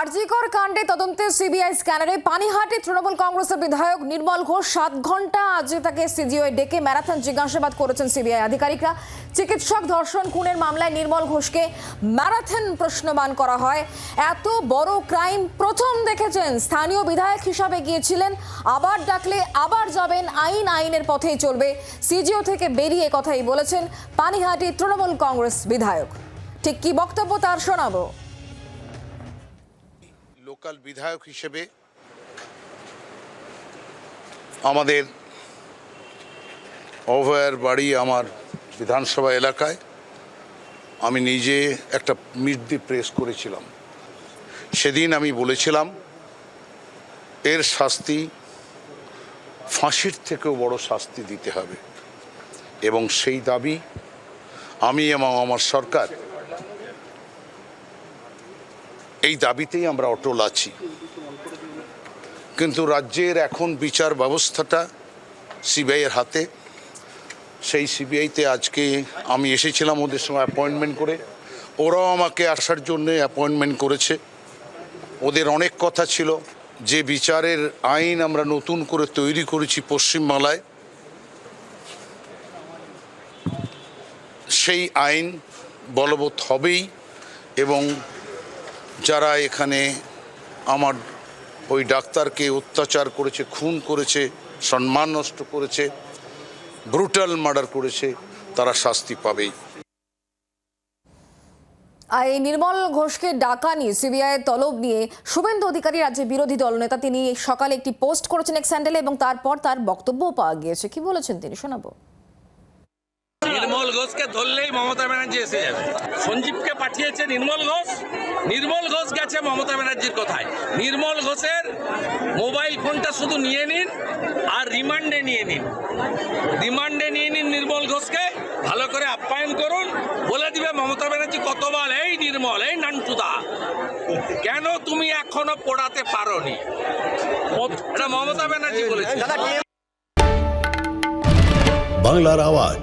আরজিকর কাণ্ডে তদন্তে সিবিআই স্ক্যানারে পানিহাটি তৃণমূল কংগ্রেসের বিধায়ক নির্মল ঘোষ সাত ঘণ্টা আজ তাকে সিজিও ডেকে ম্যারাথন জিজ্ঞাসাবাদ করেছেন সিবিআই আধিকারিকরা। চিকিৎসক ধর্ষণ খুনের মামলায় নির্মল ঘোষকে ম্যারাথন প্রশ্নবান করা হয়। এত বড় ক্রাইম প্রথম দেখেছেন। স্থানীয় বিধায়ক হিসাবে গিয়েছিলেন। আবার ডাকলে আবার যাবেন, আইন আইনের পথেই চলবে। সিজিও থেকে বেরিয়ে কথাই বলেছেন পানিহাটি তৃণমূল কংগ্রেস বিধায়ক। ঠিক কি বক্তব্য তার শোনাবো? লোকাল বিধায়ক হিসেবে আমাদের অভয়ার বাড়ি আমার বিধানসভা এলাকায় আমি নিজে একটা মিট দি প্রেস করেছিলাম। সেদিন আমি বলেছিলাম, এর শাস্তি ফাঁসির থেকেও বড় শাস্তি দিতে হবে। এবং সেই দাবি আমি এবং আমার সরকার এই দাবিতেই আমরা অটল আছি। কিন্তু রাজ্যের এখন বিচার ব্যবস্থাটা সিবিআইয়ের হাতে। সেই সিবিআইতে আজকে আমি এসেছিলাম ওদের সঙ্গে অ্যাপয়েন্টমেন্ট করে। ওরাও আমাকে আসার জন্য অ্যাপয়েন্টমেন্ট করেছে। ওদের অনেক কথা ছিল। যে বিচারের আইন আমরা নতুন করে তৈরি করেছি পশ্চিমবাংলায়, সেই আইন বলবৎ হবেই এবং যারা এখানে আমার ওই ডাক্তারকে অত্যাচার করেছে, খুন করেছে, সম্মান নষ্ট করেছে ব্রুটাল মার্ডার করেছে, তারা শাস্তি পাবেই। এই নির্মল ঘোষকে ডাকা নিয়ে সিবিআই তলব নিয়ে শুভেন্দু অধিকারী রাজ্যের বিরোধী দলনেতা তিনি সকালে একটি পোস্ট করেছেন এক স্যান্ডেলে এবং তারপর তার বক্তব্যও পাওয়া গিয়েছে। কি বলেছেন তিনি? শোনাবো। নির্মল ঘোষকে ধরলেই মমতা ব্যানার্জি এসে যাবে। সঞ্জীবকে পাঠিয়েছে নির্মল ঘোষ। নির্মল ঘোষ গেছে মমতা ব্যানার্জির কথায়? নির্মল ঘোষের মোবাইল ফোনটা শুধু নিয়ে নিন আর রিমান্ডে নিয়ে নিন। রিমান্ডে নিয়ে নিন নির্মল ঘোষকে। ভালো করে আপ্যায়ন করুন। বলে দিবে মমতা ব্যানার্জি কতবার, এই নির্মল, এই নান্টুদা, কেন তুমি এখনও পড়াতে পারোনি? এটা মমতা ব্যানার্জি বলেছে। বাংলার আওয়াজ।